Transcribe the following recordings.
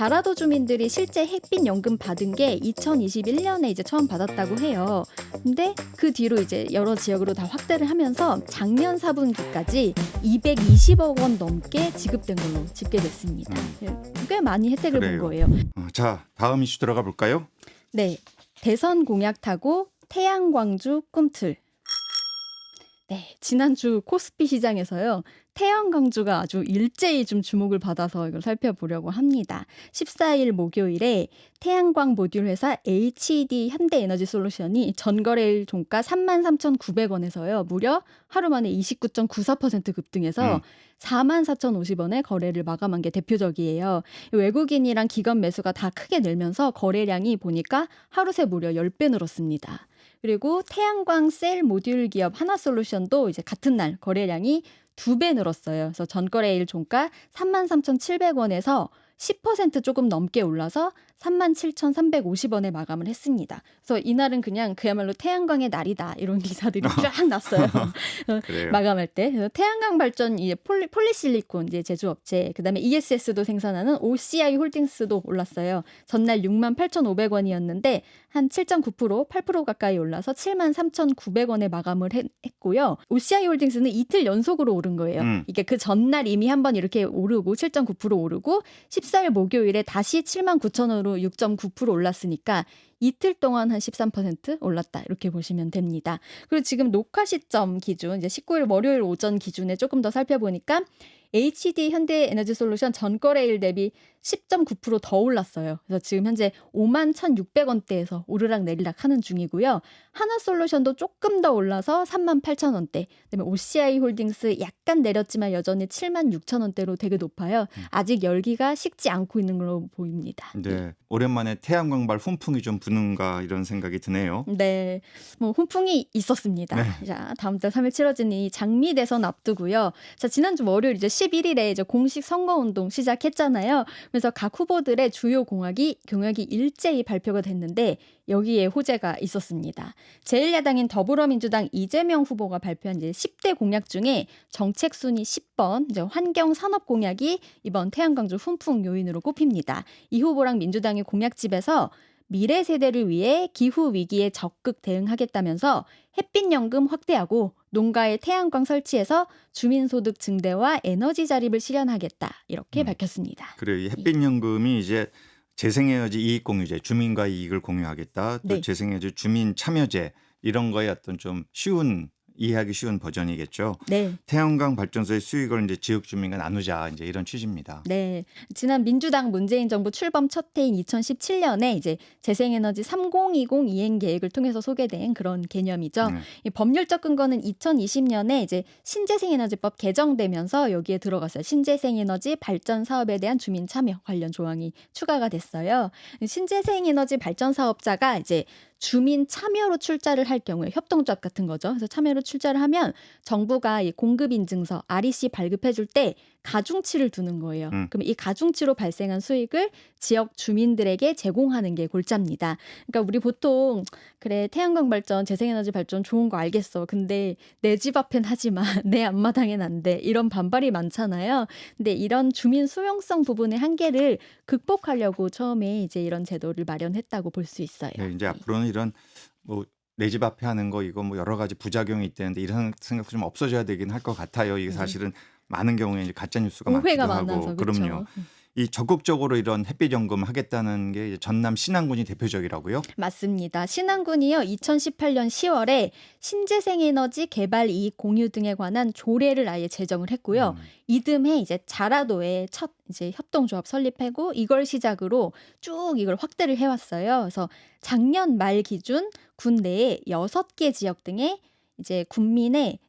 자라도 주민들이 실제 햇빛 연금 받은 게 2021년에 이제 처음 받았다고 해요. 근데 그 뒤로 이제 여러 지역으로 다 확대를 하면서 작년 4분기까지 220억 원 넘게 지급된 걸로 집계됐습니다. 예, 꽤 많이 혜택을 그래요. 본 거예요. 어, 자, 다음 이슈 들어가 볼까요? 네. 대선 공약 타고 태양광주 꿈틀. 네. 지난주 코스피 시장에서요. 태양광주가 아주 일제히 좀 주목을 받아서 이걸 살펴보려고 합니다. 14일 목요일에 태양광 모듈 회사 HED 현대에너지 솔루션이 전거래일 종가 33,900원에서요. 무려 하루 만에 29.94% 급등해서 음. 44,050원에 거래를 마감한 게 대표적이에요. 외국인이랑 기관 매수가 다 크게 늘면서 거래량이 보니까 하루 새 무려 10배 늘었습니다. 그리고 태양광 셀 모듈 기업 하나솔루션도 이제 같은 날 거래량이 두 배 늘었어요. 그래서 전거래일 종가 33,700원에서 10% 조금 넘게 올라서 37,350원에 마감을 했습니다. 그래서 이날은 그냥 그야말로 태양광의 날이다 이런 기사들이 쫙 났어요. 그래요. 마감할 때 태양광 발전 이제 폴리, 폴리실리콘 이제 제조업체 그다음에 ESS도 생산하는 OCI 홀딩스도 올랐어요. 전날 6만 8,500원이었는데 한 7.9% 8% 가까이 올라서 7만 3,900원에 마감을 했, 고요 OCI 홀딩스는 이틀 연속으로 오른 거예요. 음. 이게 그 전날 이미 한번 이렇게 오르고 7.9% 오르고 14일 목요일에 다시 7만 9천 원으로 6.9% 올랐으니까 이틀 동안 한 13% 올랐다 이렇게 보시면 됩니다. 그리고 지금 녹화 시점 기준 이제 19일 월요일 오전 기준에 조금 더 살펴보니까 HD 현대에너지솔루션 전거래일 대비 10.9%더 올랐어요. 그래서 지금 현재 5만 1,600원대에서 오르락 내리락 하는 중이고요. 하나솔루션도 조금 더 올라서 3만 8천 원대. 그다음에 OCI 홀딩스 약간 내렸지만 여전히 7만 6천 원대로 되게 높아요. 아직 열기가 식지 않고 있는 걸로 보입니다. 네. 오랜만에 태양광발 훈풍이 좀 부는가 이런 생각이 드네요. 네, 뭐 훈풍이 있었습니다. 네. 자, 다음 달 3일 치러지는 이 장미 대선 앞두고요. 자, 지난주 월요일 이제 11일에 이제 공식 선거 운동 시작했잖아요. 그래서 각 후보들의 주요 공약이 공약이 일제히 발표가 됐는데 여기에 호재가 있었습니다. 제1야당인 더불어민주당 이재명 후보가 발표한 이제 10대 공약 중에 정책 순위 10번 이제 환경 산업 공약이 이번 태양광주 훈풍 요인으로 꼽힙니다. 이 후보랑 민주당의 공약집에서 미래 세대를 위해 기후 위기에 적극 대응하겠다면서 햇빛 연금 확대하고 농가에 태양광 설치해서 주민 소득 증대와 에너지 자립을 실현하겠다 이렇게 음. 밝혔습니다. 그래요. 이 햇빛 연금이 이제 재생에너지 이익 공유제, 주민과 이익을 공유하겠다. 또 네. 재생에너지 주민 참여제 이런 거에 어떤 좀 쉬운 이해하기 쉬운 버전이겠죠. 네. 태양광 발전소의 수익을 이제 지역 주민과 나누자 이제 이런 취지입니다. 네. 지난 민주당 문재인 정부 출범 첫 해인 2017년에 이제 재생에너지 3020 이행 계획을 통해서 소개된 그런 개념이죠. 음. 이 법률적 근거는 2020년에 이제 신재생에너지법 개정되면서 여기에 들어갔어요. 신재생에너지 발전 사업에 대한 주민 참여 관련 조항이 추가가 됐어요. 신재생에너지 발전 사업자가 이제 주민 참여로 출자를 할 경우에 협동조합 같은 거죠. 그래서 참여로 출자를 하면 정부가 이 공급 인증서 REC 발급해 줄 때 가중치를 두는 거예요. 음. 그럼 이 가중치로 발생한 수익을 지역 주민들에게 제공하는 게 골자입니다. 그러니까 우리 보통 그래 태양광 발전, 재생에너지 발전 좋은 거 알겠어. 근데 내 집 앞엔 하지만 내 앞마당엔 안 돼. 이런 반발이 많잖아요. 근데 이런 주민 수용성 부분의 한계를 극복하려고 처음에 이제 이런 제도를 마련했다고 볼 수 있어요. 네, 이제 앞으로는 이런 뭐 내 집 앞에 하는 거 이거 뭐 여러 가지 부작용이 있다는데 이런 생각도 좀 없어져야 되긴 할 것 같아요. 이게 네. 사실은 많은 경우에 이제 가짜 뉴스가 오해가 많기도 많아서 하고 그렇죠. 그럼요. 이 적극적으로 이런 햇빛 연금 하겠다는 게 전남 신안군이 대표적이라고요. 맞습니다. 신안군이요 2018년 10월에 신재생에너지 개발 이익 공유 등에 관한 조례를 아예 제정을 했고요. 음. 이듬해 이제 자라도에 첫 이제 협동조합 설립하고 이걸 시작으로 쭉 이걸 확대를 해왔어요. 그래서 작년 말 기준 군 내에 여섯 개 지역 등에 이제 군민의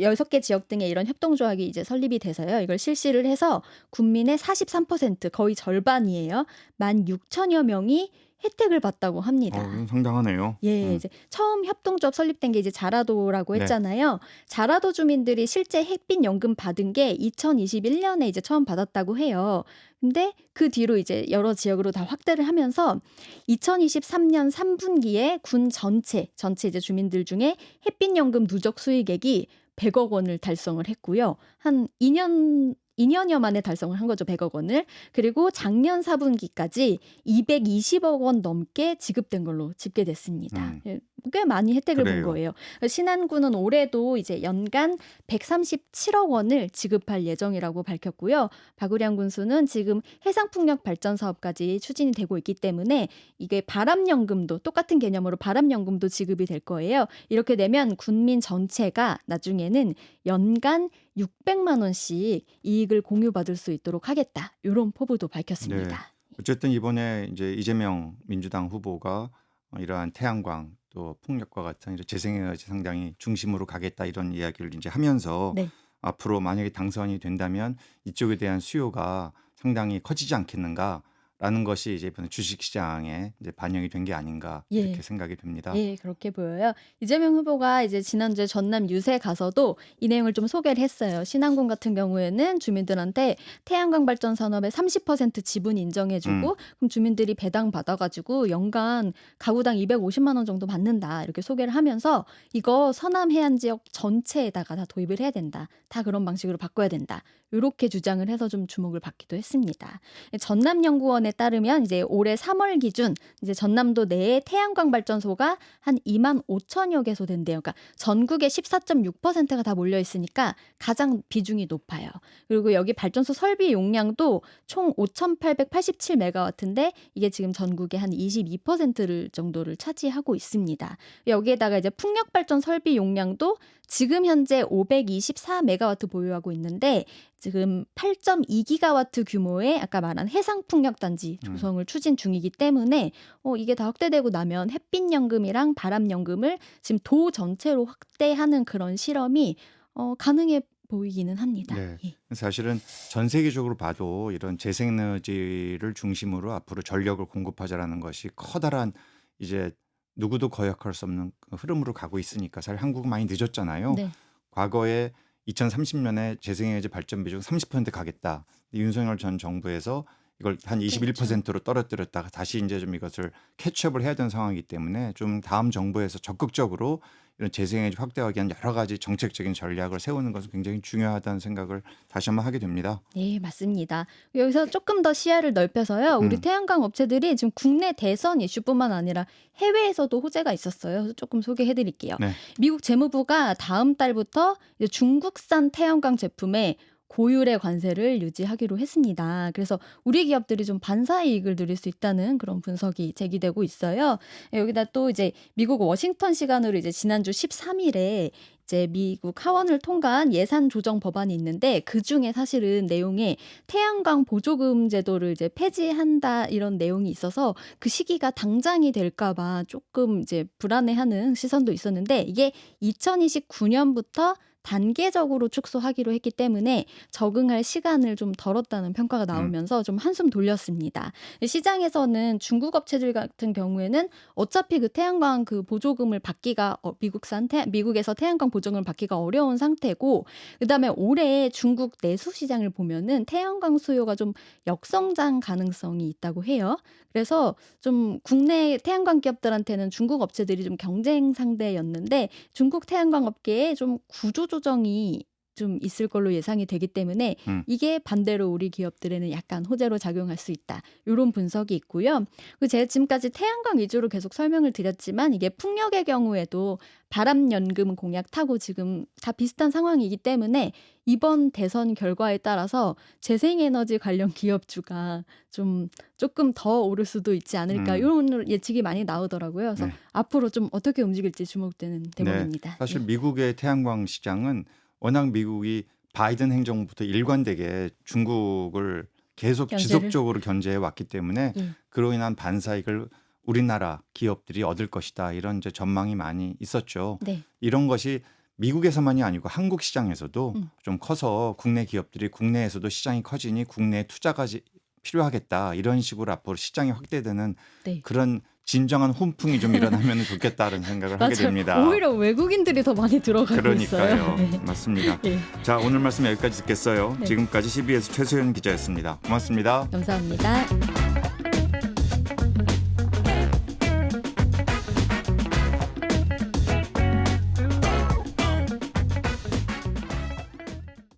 여섯 개 지역 등에 이런 협동조합이 이제 설립이 돼서요. 이걸 실시를 해서 군민의 43% 거의 절반이에요. 만 6천여 명이 혜택을 받다고 합니다. 어, 상당하네요. 예, 음. 이제 처음 협동조합 설립된 게 이제 자라도라고 네. 했잖아요. 자라도 주민들이 실제 햇빛 연금 받은 게 2021년에 이제 처음 받았다고 해요. 근데 그 뒤로 이제 여러 지역으로 다 확대를 하면서 2023년 3분기에 군 전체 전체 이제 주민들 중에 햇빛 연금 누적 수익액이 100억 원을 달성을 했고요. 한 2년 2년여 만에 달성을 한 거죠. 100억 원을. 그리고 작년 4분기까지 220억 원 넘게 지급된 걸로 집계됐습니다. 음. 예, 꽤 많이 혜택을 그래요. 본 거예요. 신한군은 올해도 이제 연간 137억 원을 지급할 예정이라고 밝혔고요. 박우량 군수는 지금 해상풍력 발전 사업까지 추진이 되고 있기 때문에 이게 바람연금도 똑같은 개념으로 바람연금도 지급이 될 거예요. 이렇게 되면 군민 전체가 나중에는 연간 600만 원씩 이익을 공유받을 수 있도록 하겠다. 이런 포부도 밝혔습니다. 어쨌든 이번에 이제 이재명 민주당 후보가 어, 이러한 태양광 또 풍력과 같은 이런 재생에너지 상당히 중심으로 가겠다 이런 이야기를 이제 하면서 네. 앞으로 만약에 당선이 된다면 이쪽에 대한 수요가 상당히 커지지 않겠는가 라는 것이 이제 이번에 주식시장에 이제 반영이 된 게 아닌가 예. 이렇게 생각이 듭니다. 예, 그렇게 보여요. 이재명 후보가 이제 지난주에 전남 유세 가서도 이 내용을 좀 소개를 했어요. 신안군 같은 경우에는 주민들한테 태양광 발전 산업의 30% 지분 인정해주고 그럼 주민들이 배당 받아가지고 연간 가구당 250만 원 정도 받는다 이렇게 소개를 하면서 이거 서남 해안 지역 전체에다가 다 도입을 해야 된다. 다 그런 방식으로 바꿔야 된다. 이렇게 주장을 해서 좀 주목을 받기도 했습니다. 전남연구원 에 따르면 이제 올해 3월 기준 이제 전남도 내에 태양광 발전소가 한 2만 5천여 개소 된대요. 그러니까 전국의 14.6%가 다 몰려 있으니까 가장 비중이 높아요. 그리고 여기 발전소 설비 용량도 총 5,887메가와트인데 이게 지금 전국의 한 22%를 정도를 차지하고 있습니다. 여기에다가 이제 풍력 발전 설비 용량도 지금 현재 524메가와트 보유하고 있는데 지금 8.2기가와트 규모의 아까 말한 해상 풍력 단지 음. 조성을 추진 중이기 때문에 어, 이게 다 확대되고 나면 햇빛 연금이랑 바람 연금을 지금 도 전체로 확대하는 그런 실험이 어, 가능해 보이기는 합니다. 네. 예. 사실은 전 세계적으로 봐도 이런 재생에너지를 중심으로 앞으로 전력을 공급하자라는 것이 커다란 이제 누구도 거역할 수 없는 그 흐름으로 가고 있으니까 사실 한국은 많이 늦었잖아요. 네. 과거에 2030년에 재생에너지 발전 비 중 30% 가겠다. 윤석열 전 정부에서 이걸 한 21%로 떨어뜨렸다가 다시 이제 좀 이것을 캐치업을 해야 되는 상황이기 때문에 좀 다음 정부에서 적극적으로 이런 재생에너지 확대하기 위한 여러 가지 정책적인 전략을 세우는 것은 굉장히 중요하다는 생각을 다시 한번 하게 됩니다. 네, 맞습니다. 여기서 조금 더 시야를 넓혀서요. 우리 음. 태양광 업체들이 지금 국내 대선 이슈뿐만 아니라 해외에서도 호재가 있었어요. 그래서 조금 소개해 드릴게요. 네. 미국 재무부가 다음 달부터 이제 중국산 태양광 제품에 고율의 관세를 유지하기로 했습니다. 그래서 우리 기업들이 좀 반사 이익을 누릴 수 있다는 그런 분석이 제기되고 있어요. 여기다 또 이제 미국 워싱턴 시간으로 이제 지난주 13일에 이제 미국 하원을 통과한 예산 조정 법안이 있는데 그 중에 사실은 내용에 태양광 보조금 제도를 이제 폐지한다 이런 내용이 있어서 그 시기가 당장이 될까봐 조금 이제 불안해하는 시선도 있었는데 이게 2029년부터 단계적으로 축소하기로 했기 때문에 적응할 시간을 좀 덜었다는 평가가 나오면서 좀 한숨 돌렸습니다. 시장에서는 중국 업체들 같은 경우에는 어차피 그 태양광 그 보조금을 받기가 어, 미국산 태, 미국에서 태양광 보조금을 받기가 어려운 상태고 그다음에 올해 중국 내수 시장을 보면은 태양광 수요가 좀 역성장 가능성이 있다고 해요. 그래서 좀 국내 태양광 기업들한테는 중국 업체들이 좀 경쟁 상대였는데 중국 태양광 업계에 좀 구조 조정이 좀 있을 걸로 예상이 되기 때문에 음. 이게 반대로 우리 기업들에는 약간 호재로 작용할 수 있다. 이런 분석이 있고요. 그 제가 지금까지 태양광 위주로 계속 설명을 드렸지만 이게 풍력의 경우에도 바람 연금 공약 타고 지금 다 비슷한 상황이기 때문에 이번 대선 결과에 따라서 재생에너지 관련 기업주가 좀 조금 더 오를 수도 있지 않을까 음. 이런 예측이 많이 나오더라고요. 그래서 네. 앞으로 좀 어떻게 움직일지 주목되는 대목입니다. 사실 예. 미국의 태양광 시장은 워낙 미국이 바이든 행정부터 일관되게 중국을 계속 견제를? 지속적으로 견제해 왔기 때문에 예. 그로 인한 반사익을 우리나라 기업들이 얻을 것이다 이런 이제 전망이 많이 있었죠. 네. 이런 것이 미국에서만이 아니고 한국 시장에서도 음. 좀 커서 국내 기업들이 국내에서도 시장이 커지니 국내 투자가 지- 필요하겠다 이런 식으로 앞으로 시장이 확대되는 네. 그런 진정한 훈풍이 좀 일어나면 좋겠다는 생각을 하게 맞아요. 됩니다. 오히려 외국인들이 더 많이 들어가고 그러니까요. 있어요. 네. 맞습니다. 예. 자, 오늘 말씀 여기까지 듣겠어요. 네. 지금까지 CBS 최소연 기자였습니다. 고맙습니다. 감사합니다.